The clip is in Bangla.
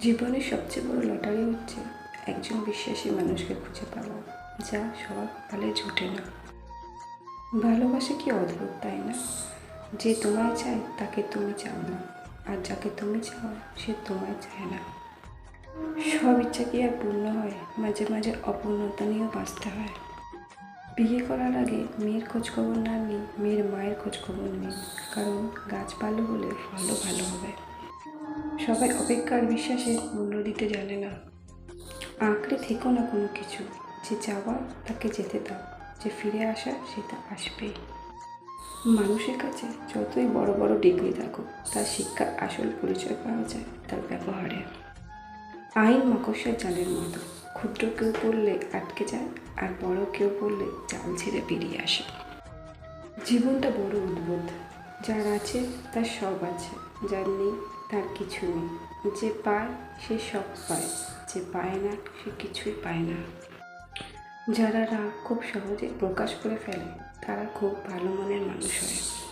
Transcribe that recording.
জীবনের সবচেয়ে বড় লটারি হচ্ছে একজন বিশ্বাসী মানুষকে খুঁজে পাওয়া, যা সবার কপালে জোটে না। ভালোবাসা কি অদ্ভুত, তাই না? যে তোমায় চায়, তাকে তুমি চাও না। আর যাকে তুমি চাও, সে তোমায় চায় না। সব ইচ্ছা কি আর পূর্ণ হয়? মাঝে মাঝে অপূর্ণতা নিয়েও বাঁচতে হয়। বিয়ে করার আগে মেয়ের খোঁজখবর না নিই মেয়ের মায়ের খোঁজখবর নিই কারণ গাছ ভালো হলে ফলও ভালো হবে। সবাই অপেক্ষার বিশ্বাসে মূল্য দিতে জানে না। আঁকড়ে থেকো না কোনো কিছু, যে যাওয়া তাকে যেতে দাও, যে ফিরে আসা সেটা আসবেই মানুষের কাছে যতই বড় বড় ডিগ্রি থাকুক, তার শিক্ষার আসল পরিচয় পাওয়া যায় তার ব্যবহারে। আইন মাকড়সার জালের মতো, ক্ষুদ্র কেউ পড়লে আটকে যায়, আর বড় কেউ পড়লে জাল ছেড়ে বেরিয়ে আসে। জীবনটা বড় উদ্ভুত যার আছে, তার সব আছে। যার নেই, তার কিছু নেই। যে পায়, সে সব পায়। যে পায় না, সে কিছুই পায় না। যারা রাগ খুব সহজে প্রকাশ করে ফেলে, তারা খুব ভালো মনের মানুষ হয়।